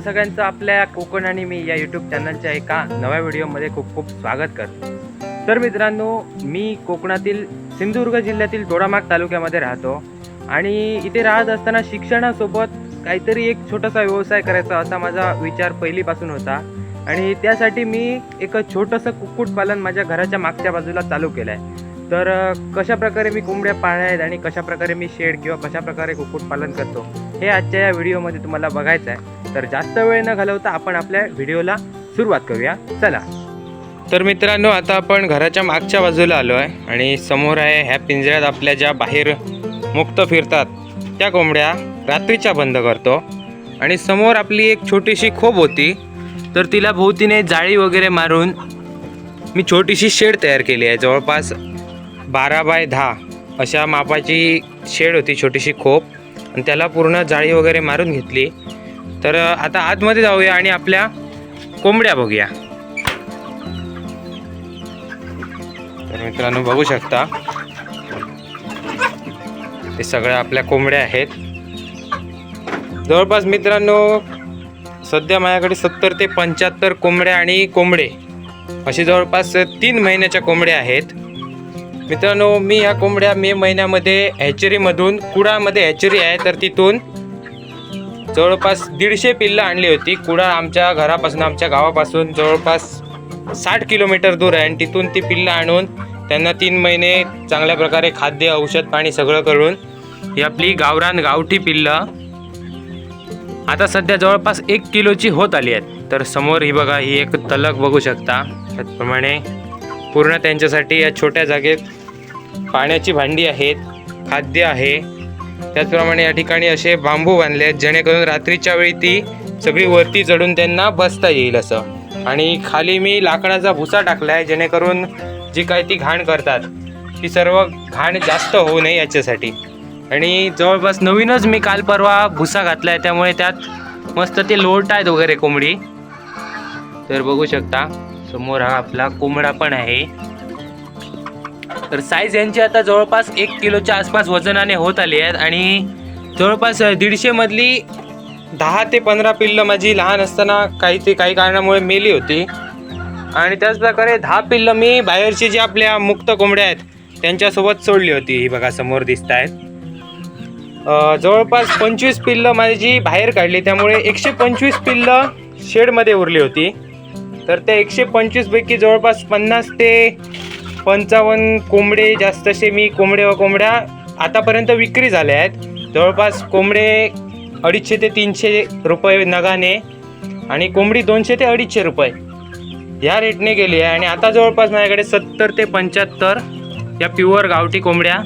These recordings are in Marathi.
तुमचं सगळ्यांचं आपल्या कोकण आणि मी या यूट्यूब चॅनलच्या एका नव्या व्हिडिओमध्ये खूप खूप स्वागत करतो. तर मित्रांनो मी कोकणातील सिंधुदुर्ग जिल्ह्यातील दोडामाग तालुक्यामध्ये राहतो आणि इथे राहत असताना शिक्षणासोबत काहीतरी एक छोटासा व्यवसाय करायचा असा माझा विचार पहिलीपासून होता. आणि त्यासाठी मी एक छोटंसं कुक्कुटपालन माझ्या घराच्या मागच्या बाजूला चालू केलं आहे तर कशाप्रकारे कशा प्रकारे मी कोंबड्या पाळल्या आहेत आणि कशा प्रकारे मी शेड किंवा कशाप्रकारे कुक्कुटपालन करतो हे आजच्या या व्हिडिओमध्ये तुम्हाला बघायचं आहे तर जास्त वेळ न घालवता आपण आपल्या व्हिडिओला सुरुवात करूया. चला. तर मित्रांनो आता आपण घराच्या मागच्या बाजूला आलो आहे आणि समोर आहे ह्या पिंजऱ्यात आपल्या ज्या बाहेर मुक्त फिरतात त्या कोंबड्या रात्रीच्या बंद करतो. आणि समोर आपली एक छोटीशी खोप होती तर तिला भोवतीने जाळी वगैरे मारून मी छोटीशी शेड तयार केली आहे. जवळपास बारा बाय दहा अशा मापाची शेड होती छोटीशी खोप. आणि त्याला पूर्ण जाळी वगैरे मारून घेतली. तर आता आतमध्ये जाऊया आणि आपल्या कोंबड्या बघूया. तर मित्रांनो बघू शकता. हे सगळ्या आपल्या कोंबड्या आहेत. जवळपास मित्रांनो सध्या माझ्याकडे सत्तर ते पंच्याहत्तर कोंबड्या आणि कोंबडे. असे जवळपास तीन महिन्याच्या कोंबड्या आहेत. मित्रांनो मी या कोंबड्या मे महिन्यामध्ये हॅचरीमधून कुडामध्ये हॅचरी आहे तर तिथून जवळपास दीडशे पिल्लं आणली होती. कुडा आमच्या घरापासून आमच्या गावापासून जवळपास साठ किलोमीटर दूर आहे. आणि तिथून ती पिल्लं आणून त्यांना तीन महिने चांगल्या प्रकारे खाद्य औषध पाणी सगळं करून ही आपली गावरान गावठी पिल्लं आता सध्या जवळपास एक किलोची होत आली आहेत. तर समोर ही बघा ही एक तलक बघू शकता. त्याचप्रमाणे पूर्ण त्यांच्यासाठी या छोट्या जागेत पाण्याची भांडी आहेत खाद्य आहे. त्याचप्रमाणे या ठिकाणी असे बांबू बांधले आहेत जेणेकरून रात्रीच्या वेळी ती सगळी वरती चढून त्यांना बसता येईल असं. आणि खाली मी लाकडाचा भुसा टाकला आहे जेणेकरून जी काय ती घाण करतात ती सर्व घाण जास्त होऊ नये याच्यासाठी. आणि जवळपास नवीनच मी काल परवा भुसा घातला आहे त्यामुळे त्यात मस्त ते लोट आहेत वगैरे कोंबडी. तर बघू शकता समोर हा आपला कोंबडा पण आहे. तर साईज यांची आता जवळपास एक किलोच्या आसपास वजनाने होत आली आहेत आणि जवळपास दीडशेमधली दहा ते पंधरा पिल्लं माझी लहान असताना काही ते काही कारणामुळे मेली होती. आणि त्याचप्रकारे दहा पिल्लं मी बाहेरची जी आपल्या मुक्त कोंबड्या आहेत त्यांच्यासोबत सोडली होती. ही बघा समोर दिसत आहेत जवळपास पंचवीस पिल्लं माझी बाहेर काढली. त्यामुळे एकशे पंचवीस पिल्लं शेडमध्ये उरली होती. तर त्या एकशे पंचवीसपैकी जवळपास पन्नास ते पंचावन्न कोंबडे जास्तशे मी कोंबडे व कोंबड्या आतापर्यंत विक्री झाल्या आहेत. जवळपास कोंबडे अडीचशे ते तीनशे रुपये नगाने आणि कोंबडी दोनशे ते अडीचशे रुपये ह्या रेटने गेली आहे. आणि आता जवळपास माझ्याकडे सत्तर ते पंच्याहत्तर या प्युअर गावठी कोंबड्या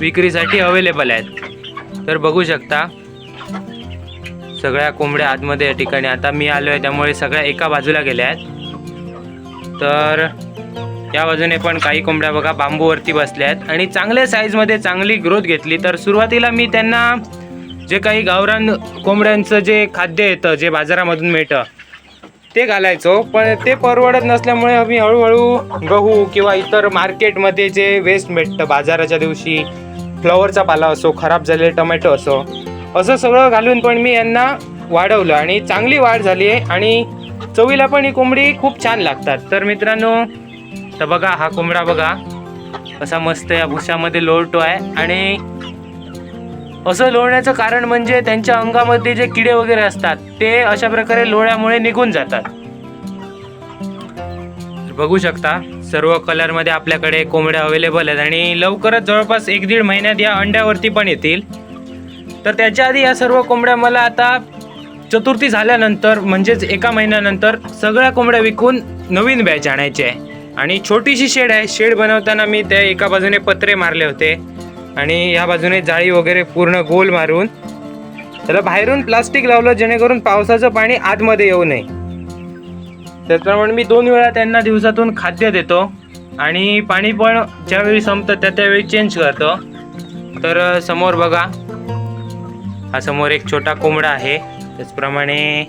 विक्रीसाठी अवेलेबल आहेत. तर बघू शकता सगळ्या कोंबड्या आतमध्ये या ठिकाणी. आता मी आलो आहे त्यामुळे सगळ्या एका बाजूला गेल्या आहेत. तर या बाजूने पण काही कोंबड्या बघा बांबूवरती बसल्या आहेत. आणि चांगल्या साईजमध्ये चांगली ग्रोथ घेतली. तर सुरुवातीला मी त्यांना जे काही गावरान कोंबड्यांचं जे खाद्य येतं जे बाजारामधून मिळतं ते घालायचो. पण ते परवडत नसल्यामुळे आम्ही हळूहळू गहू किंवा इतर मार्केटमध्ये जे वेस्ट भेटतं बाजाराच्या दिवशी फ्लॉवरचा पाला असो खराब झालेले टमॅटो असो असं सगळं घालून पण मी यांना वाढवलं. आणि चांगली वाढ झाली आहे. आणि चवीला पण ही कोंबडी खूप छान लागतात. तर मित्रांनो तर बघा हा कोंबडा बघा. कसा मस्त या भुशामध्ये लोळतो आहे. आणि असं लोळण्याचं कारण म्हणजे त्यांच्या अंगामध्ये जे किडे वगैरे असतात ते अशा प्रकारे लोळ्यामुळे निघून जातात. बघू शकता सर्व कलरमध्ये आपल्याकडे कोंबड्या अवेलेबल आहेत. आणि लवकरच जवळपास एक दीड महिन्यात या अंड्यावरती पण येतील. तर त्याच्या आधी या सर्व कोंबड्या मला आता चतुर्थी झाल्यानंतर म्हणजेच एका महिन्यानंतर सगळ्या कोंबड्या विकून नवीन बॅच आणायचे आहे. आणि छोटीशी शेड आहे. शेड बनवताना मी त्या एका बाजूने पत्रे मारले होते. आणि ह्या बाजूने जाळी वगैरे पूर्ण गोल मारून त्याला बाहेरून प्लास्टिक लावलं जेणेकरून पावसाचं पाणी आतमध्ये येऊ नये. त्याचप्रमाणे मी दोन वेळा त्यांना दिवसातून खाद्य देतो. आणि पाणी पण ज्यावेळी संपतं त्या त्यावेळी चेंज करतो. तर समोर बघा. हा समोर एक छोटा कोंबडा आहे. त्याचप्रमाणे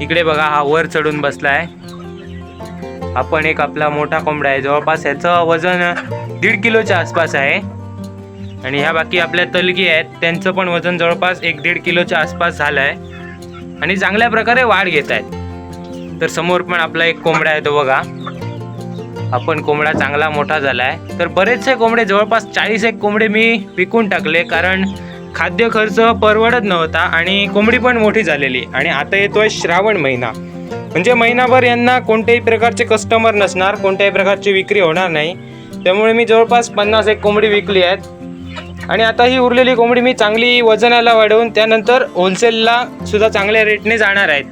इकडे बघा हा वर चढून बसला आहे आपण एक आपला मोठा कोंबडा आहे. जवळपास ह्याचं वजन दीड किलोच्या आसपास आहे. आणि ह्या बाकी आपल्या तलगी आहेत. त्यांचं पण वजन जवळपास एक दीड किलोच्या आसपास झालं आहे आणि चांगल्या प्रकारे वाढ घेत आहेत. तर समोर पण आपला एक कोंबडा आहे तो बघा. आपण कोंबडा चांगला मोठा झाला आहे तर बरेचसे कोंबडे जवळपास चाळीस एक कोंबडे मी विकून टाकले. कारण खाद्य खर्च परवडत नव्हता आणि कोंबडी पण मोठी झालेली. आणि आता येतोय श्रावण महिना. म्हणजे महिनाभर यांना कोणत्याही प्रकारचे कस्टमर नसणार कोणत्याही प्रकारची विक्री होणार नाही. त्यामुळे मी जवळपास पन्नास एक कोंबडी विकली आहेत. आणि आता ही उरलेली कोंबडी मी चांगली वजनाला वाढवून त्यानंतर होलसेलला सुद्धा चांगल्या रेटने जाणार आहेत.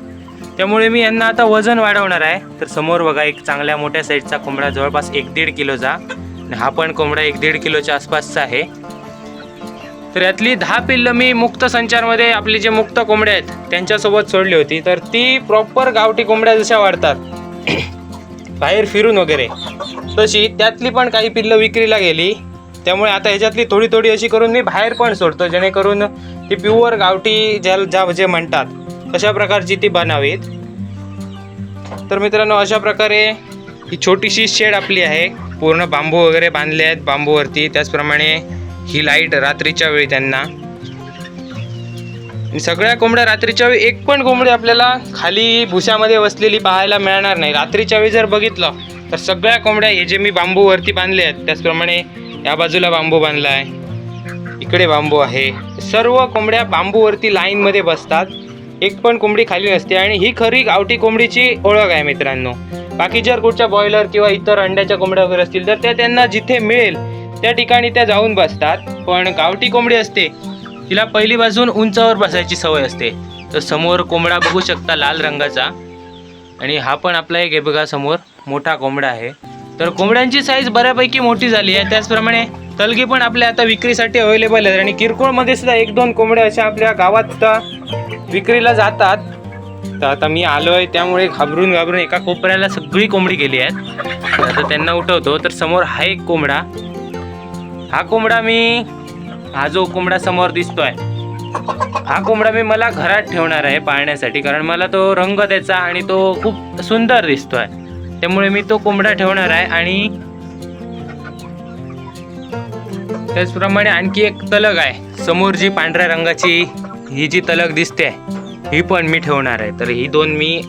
त्यामुळे मी यांना आता वजन वाढवणार आहे. तर समोर बघा एक चांगल्या मोठ्या साईजचा कोंबडा जवळपास एक दीड किलोचा. हा पण कोंबडा एक दीड किलोच्या आसपासचा आहे. तर यातली दहा पिल्लं मी मुक्त संचारमध्ये आपली जे मुक्त कोंबड्या आहेत त्यांच्यासोबत सोडली होती. तर ती प्रॉपर गावठी कोंबड्या जशा वाढतात बाहेर फिरून वगैरे तशी त्यातली पण काही पिल्लं विक्रीला गेली. त्यामुळे आता ह्याच्यातली थोडी थोडी अशी करून मी बाहेर पण सोडतो जेणेकरून ती प्युअर गावठी ज्या ज्या जे म्हणतात तशा प्रकारची ती बनावीत. तर मित्रांनो अशा प्रकारे ही छोटीशी शेड आपली आहे. पूर्ण बांबू वगैरे बांधले आहेत बांबूवरती. त्याचप्रमाणे ही लाइट रात्रीच्या वेळी त्यांना. सगळ्या कोंबड्या रात्रीच्या वेळी एक पण कोंबडी आपल्याला खाली भुशामध्ये बसलेली पाहायला मिळणार नाही. रात्रीच्या वेळी जर बघितलं तर सगळ्या कोंबड्या हे जे मी बांबूवरती बांधले आहेत त्याचप्रमाणे या बाजूला बांबू बांधला आहे. इकडे बांबू आहे. सर्व कोंबड्या बांबूवरती लाईनमध्ये बसतात. एक पण कोंबडी खाली नसते आणि ही खरी गावठी कोंबडीची ओळख आहे मित्रांनो. बाकी जर कुठच्या बॉयलर किंवा इतर अंड्याच्या कोंबड्या वगैरे असतील तर त्या त्यांना जिथे मिळेल त्या ठिकाणी त्या जाऊन बसतात पण गावठी कोंबडी असते. तिला पहिलीपासून उंचावर बसायची सवय असते. तर समोर कोंबडा बघू शकता लाल रंगाचा. आणि हा पण आपला एक आहे बघा समोर मोठा कोंबडा आहे. तर कोंबड्यांची साईज बऱ्यापैकी मोठी झाली आहे. त्याचप्रमाणे तलगी पण आपल्या आता विक्रीसाठी अवेलेबल आहेत. आणि किरकोळमध्ये सुद्धा एक दोन कोंबड्या अशा आपल्या गावात विक्रीला जातात. तर आता मी आलो आहे त्यामुळे घाबरून घाबरून एका कोपऱ्याला सगळी कोंबडी गेली आहेत. तर आता त्यांना उठवतो. तर समोर हा एक कोंबडा. हा कोंबडा मी हा जो कोंबडा समोर दिसतोय हा कोंबडा मी मला घरात ठेवणार आहे पाळण्यासाठी कारण मला तो रंग त्याचा आणि तो खूप सुंदर दिसतोय. त्यामुळे मी तो कोंबडा ठेवणार आहे आणि त्याचप्रमाणे आणखी एक तलग आहे. समोर जी पांढऱ्या रंगाची ही जी तलग दिसते ही पण मी ठेवणार आहे. तर ही दोन मी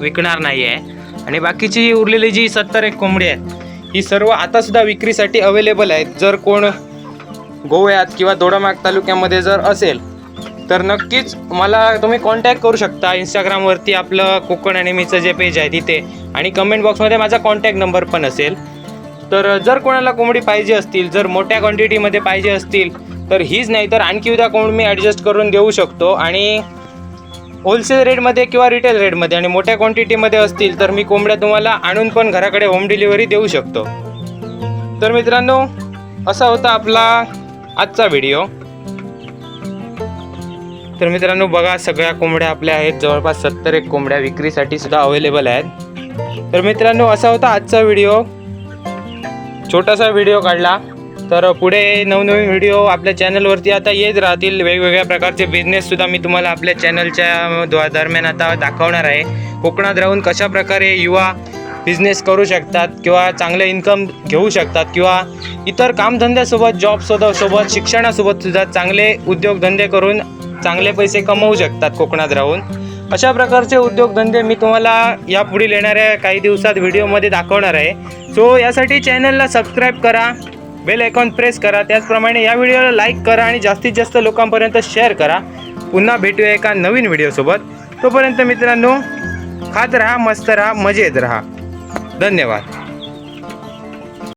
विकणार नाही आहे आणि बाकीची उरलेली जी सत्तर एक कोंबडी आहेत ही सर्व आता सुद्धा विक्रीसाठी अवेलेबल आहेत. जर कोण गोव्यात किंवा दोडामार्ग तालुक्यामध्ये जर असेल तर नक्कीच मला तुम्ही कॉन्टॅक्ट करू शकता. इंस्टाग्रामवरती आपलं कोकण अॅनिमीचं जे पेज आहे तिथे. आणि कमेंट बॉक्समध्ये माझा कॉन्टॅक्ट नंबर पण असेल. तर जर कोणाला कोंबडी पाहिजे असतील जर मोठ्या क्वांटिटीमध्ये पाहिजे असतील तर हीच नाही तर आणखी उद्या कोंबडी मी ॲडजस्ट करून देऊ शकतो. आणि होलसेल रेटमध्ये किंवा रिटेल रेटमध्ये आणि मोठ्या क्वांटिटीमध्ये असतील तर मी कोंबड्या तुम्हाला आणून पण घराकडे होम डिलिव्हरी देऊ शकतो. तर मित्रांनो असा होता आपला आजचा व्हिडिओ तर मित्रांनो बघा सगळ्या कोंबड्या आपल्या आहेत. जवळपास सत्तर एक कोंबड्या विक्रीसाठी सुद्धा अवेलेबल आहेत. तर मित्रांनो असा होता आजचा व्हिडिओ छोटासा व्हिडिओ काढला. तर पुढे नवनवीन व्हिडिओ आपल्या चॅनलवरती आता येत राहतील. वेगवेगळ्या प्रकारचे बिझनेससुद्धा मी तुम्हाला आपल्या चॅनलच्या द्वा- दरम्यान आता दाखवणार आहे. कोकणात राहून कशा प्रकारे युवा बिझनेस करू शकतात किंवा चांगलं इन्कम घेऊ शकतात किंवा इतर कामधंद्यासोबत जॉबसोबत सोबत शिक्षणासोबत सुद्धा चांगले उद्योगधंदे करून चांगले पैसे कमवू शकतात कोकणात राहून. अशा प्रकारचे उद्योगधंदे मी तुम्हाला यापुढील येणाऱ्या काही दिवसात व्हिडिओमध्ये दाखवणार आहे. सो यासाठी चॅनलला सबस्क्राईब करा. बेल आयकॉन प्रेस करा. त्याचप्रमाणे या व्हिडिओला लाईक करा आणि जास्तीत जास्त लोकांपर्यंत शेअर करा. पुन्हा भेटूया एका नवीन व्हिडिओसोबत. तोपर्यंत मित्रांनो खात राहा मस्त राहा मजेत राहा. धन्यवाद.